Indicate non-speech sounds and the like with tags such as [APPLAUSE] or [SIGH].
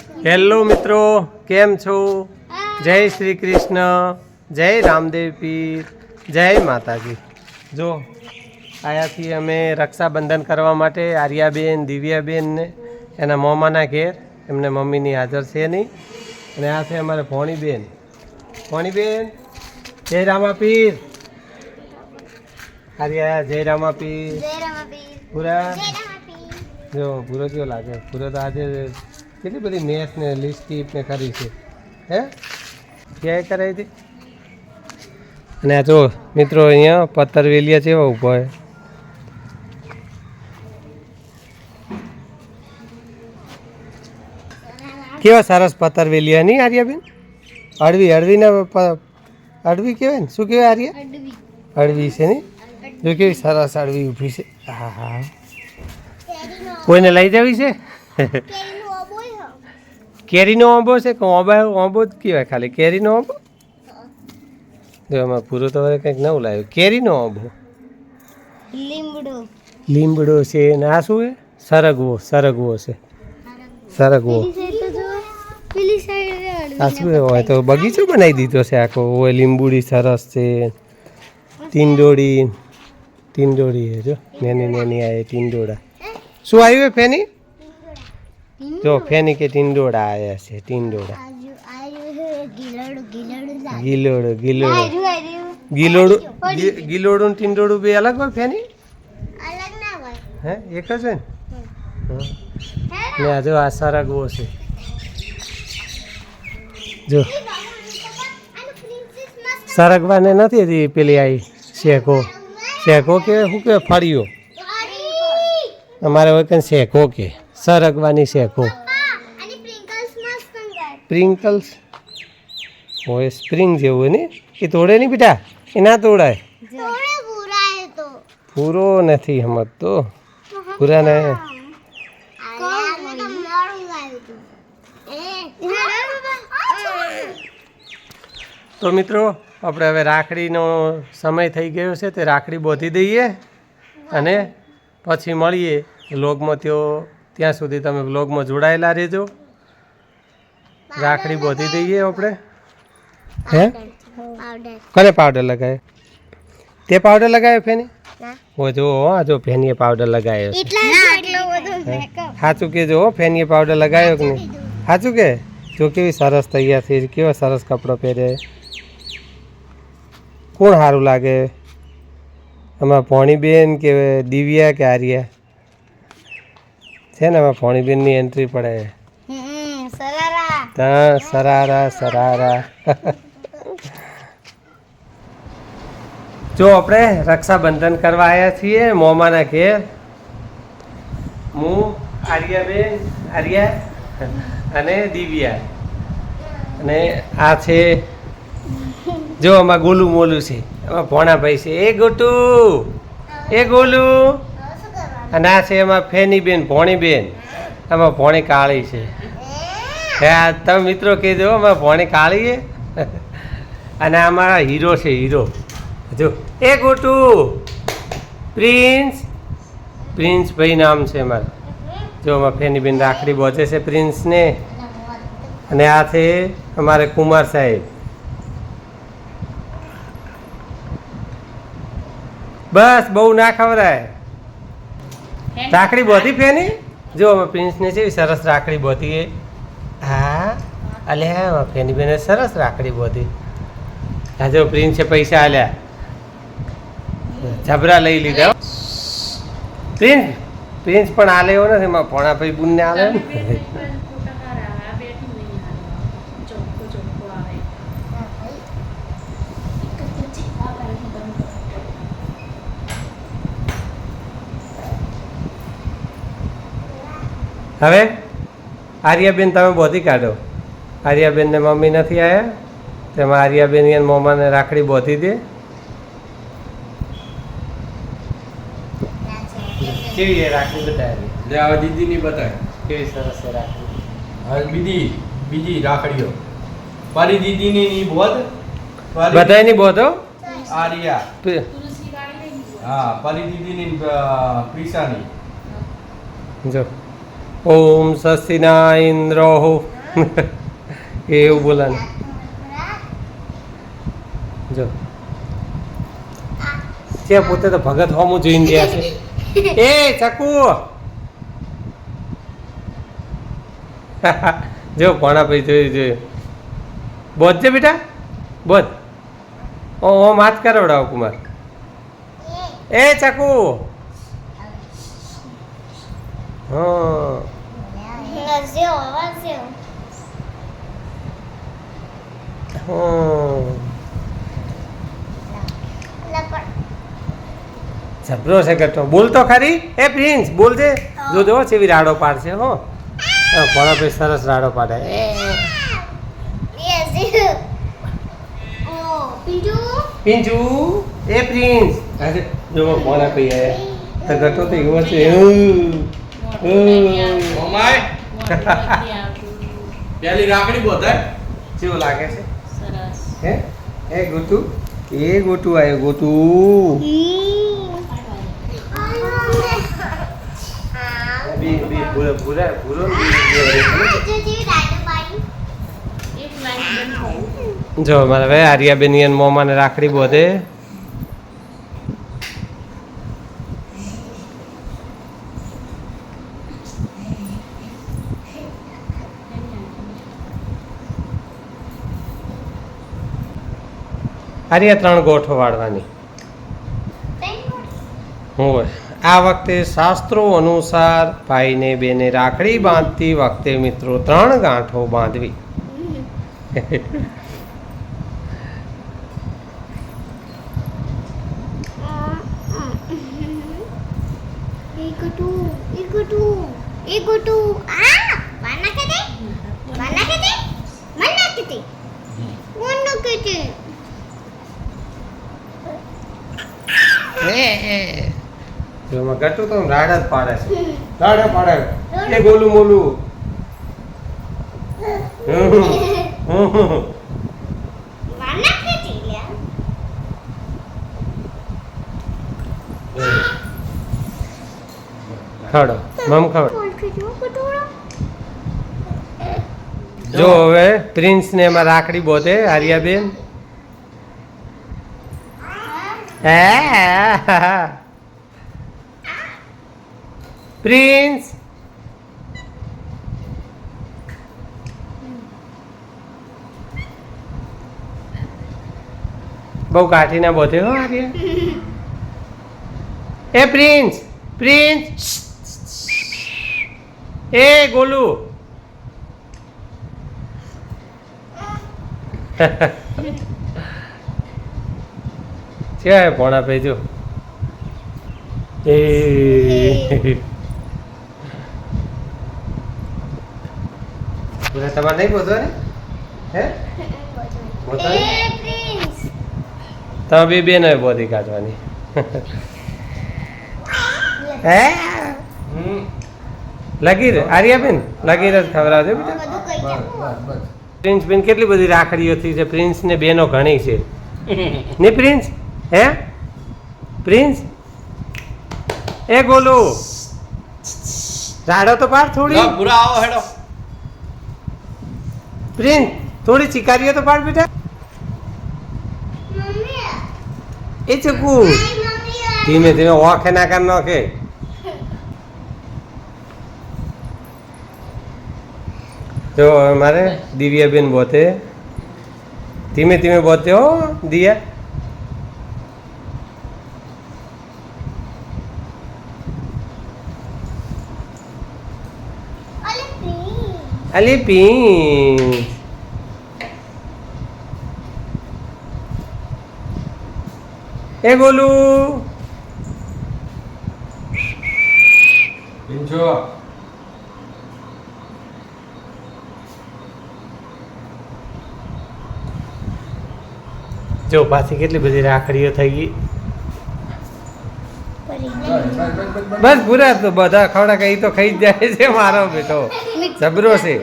Hello મિત્રો કેમ છો? જય શ્રી કૃષ્ણ જય રામદેવ પીર જય માતાજી. જો આયાથી અમે રક્ષાબંધન કરવા માટે આર્યાબેન દિવ્યાબેનને એના મોમાના ઘેર એમને મમ્મીની હાજર છે નહીં. અને આ છે અમારે ભોણીબેન. ભોણીબેન જય રામા પીર. આર્યા જય રામા પીર. પૂરા. જો પૂરો કેવો લાગે? પૂરો તો આજે કેટલી બધી મેચ ને લિસ્ટીપ ને કરી છે? હે? ક્યાંય કરાવી હતી? અને આ જો, મિત્રો, અહીંયા પથ્થર વેલિયા જેવા ઊભો હોય કેવા સરસ પથ્થર વેલિયા, નહીં, આર્યાબેન? અડવીના પ- અડવી કહેવાય ને? શું કહેવાય, આર્યા? અડવી છે, નહીં? જો કેવી સરસ અડવી ઊભી છે. હા હા. કોઈને લઈ જવી છે? કેરીનો આંબો છે કે ઓંબા આંબો જ કહેવાય ખાલી? કેરીનો આંબો? જો આમાં પૂરો તો કંઈક નવું લાવ્યું. કેરીનો આંબો? લીમડો. લીમડો છે ને આ શું છે? સરગવો સરગવો છે. સરગવો. આ શું હોય તો બગીચો બનાવી દીધો છે આખો. હોય લીંબુડી સરસ છે. ટીંડોળી. ટીંડોળી છે જો. નેની નેની આ ટીંડોળા. શું આવ્યું ફેની? જો ફેની કે ટીંડોળા આવ્યા છે ટીંડોળા. ગિલોડું ગિલડું ગિલડું ગિલોડો. ટીંડોડું ટીંડોળું બે અલગ હોય ફેની? અલગ ના હોય. હે એક જ હોય ને? ને આ જો આ સરગવો છે. જો. સરગવાને નથી હતી પેલી આવી શેકો. શેકો કે શું કે ફળીઓ અમારે હોય કે શેકો કે. સરગવાની શેકો સ્પ્રિંકલ્સ હોય સ્પ્રિંગ જેવું ને? એ તોડે નહીં બેટા? એ ના તોડાય. પૂરો નથી સમજતો પૂરાને તો મિત્રો આપણે હવે રાખડીનો સમય થઈ ગયો છે તે રાખડી બોધી દઈએ અને પછી મળીએ. લોગમાં તેઓ ત્યાં સુધી તમે બ્લોગમાં જોડાયેલા રહેજો. રાખડી બોધી દઈએ આપણે. હે? પાવડર કોને પાવડર લગાવ્યો તે પાવડર લગાવ્યો ફેની? હો ઓ જો આ જો ફેનીએ પાવડર લગાવ્યો સાચું કે જો ફેનીએ પાવડર લગાવ્યો કે નહીં? સાચું કે? જો કેવી સરસ તૈયાર થઈ કેવો સરસ કપડો પહેરે. કોણ સારું લાગે? અમારા ભોણીબેન કે દિવ્યા કે આર્યા? છે ને હવે ફોણીબેનની એન્ટ્રી પડે. સરારા. ત્યાં સરારા સરારા. જો આપણે રક્ષાબંધન કરવા આવ્યા છીએ મોમાના ઘેર. હું આર્યાબેન આર્યા અને દિવ્યા. અને આ છે જો આમાં ગોલું મોલું છે. આમાં ભોણાભાઈ છે. એ ગોટુ એ ગોલું. અને આ છે એમાં ફેનીબેન, ભોણીબેન. એમાં ભોણી કાળી છે. હે તમે મિત્રો કહેજો અમારે ભોણી કાળી છે? અને અમારા હીરો છે, હીરો. જો, એ ગોટુ. પ્રિન્સ. પ્રિન્સ ભાઈ નામ છે મારું. જો અમારા ફેનીબેન રાખડી બોધે છે પ્રિન્સને. અને આ છે અમારે કુમાર સાહેબ. બસ, બહુ ના ખવડાય. રાખડી બોધી ફેની? જો અમે પ્રિન્સને છે સરસ રાખડી બોધી એ. હા અલ્યા ફેની બેને સરસ રાખડી બોધી. હા જો પ્રિન્સે પૈસા આલ્યા. જબરા લઈ લીધા. હો. પ્રિન્સ પ્રિન્સ પણ આલે એવો નથી ભોણા ભાઈ બુનને આલે. ને હવે આર્યાબેન તમે બોધી કાઢો. આર્યાબેનને મમ્મી નથી આવ્યા તેમાં આર્યાબેન એને મમ્માને રાખડી બોધી દે. કેવી એ રાખડી બતાવી? જે હવે દીદીની બતાવી કેવી સરસ છે રાખડી? હવે બીજી બીજી રાખડીઓ. મારી દીદીની ની બોધ? બધાયની બોધો આર્યા. પ- હા પરી દીદીની પ્રિસાની. જો. ઓમ સસ્તિના ઇન્દ્રો [LAUGHS] એવું બોલાને. જો. છે પોતે તો ભગત હોમું જોઈને ગયા છે. એ ચકુ. [LAUGHS] જો કોણા ભાઈ જોયું જોયું બોધ છે બેટા? બોધ. ઓ ઓમ હાથ કરાવડાવો કુમાર. એ ચકુ. હા. નસ્યો હા જબરો છે કરતો બોલ તો ખરી. એ પ્રિન્સ બોલજે જો. જો જેવી રાડો પાડશે હો. ભણો ભાઈ સરસ રાડો પાડે. પિંજુ એ પ્રિન્સ. જો ભણો ભાઈ તો ગટો તો એવો છે. ઓમાય. [LAUGHS] પેલી રાખડી બોધાય. કેવું લાગે છે? સરસ. હે? એ ગોટુ? એ ગોટુ આવ્યો ગોટુ. બી બી ભૂરા જો મારા ભાઈ આર્યાબેન મોમાને રાખડી બોધે. આર્યા ત્રણ ગોઠો વાળવાની હોય આ વખતે શાસ્ત્રો અનુસાર ભાઈને બેને રાખડી બાંધતી વખતે મિત્રો ત્રણ ગાંઠો બાંધવી Ikutu, એમાં ગટુ તો રાડ જ પાડે છે રાડ પાડે એ ગોલું મોલું હમ. હમ. Mana kete ya? ખડો મમ ખડ. જો હવે પ્રિન્સ ને એમાં રાખડી બોધે આર્યાબેન [LAUGHS] પ્રિન્સ બહુ કાઠી ના બોધે હો આર્યા [LAUGHS] એ પ્રિન્સ પ્રિન્સ એ ગોલુ. [LAUGHS] છે ભોણા ભાઈ જો એ. બોલે તમારે નહીં બોલતો ને હે બોધો ને? Eh, prince. તમે બોધી કાઢવાની. હે? હમ. લગીર આર્યાબેન? લગીર જ ખવડાવજો બેટા. પ્રિન્સ બેન કેટલી બધી રાખડીઓ થઈ છે પ્રિન્સ ને બેનો ઘણી છે. [LAUGHS] ને પ્રિન્સ? હે? પ્રિન્સ? એ ગોલુ. રાડો તો પાડ થોડી. પૂરા આવો હેડો. પ્રિન્સ થોડી ચિકારીઓ તો પાડ બેટા. એ ચકુ ધીમે ધીમે ઓખે ના કર નોખે. જો મારે દિવ્યાબેન બોતે. ધીમે ધીમે બોતે હો દિયા અલે prince. Pins. એ ગોલું પિંચો જો પાછી કેટલી બધી રાખડીઓ થઈ ગઈ બસ પૂરા તો બધા ખવડા કઈ તો ખાઈ જ જાય છે મારો બેટો. [LAUGHS] જબરો છે.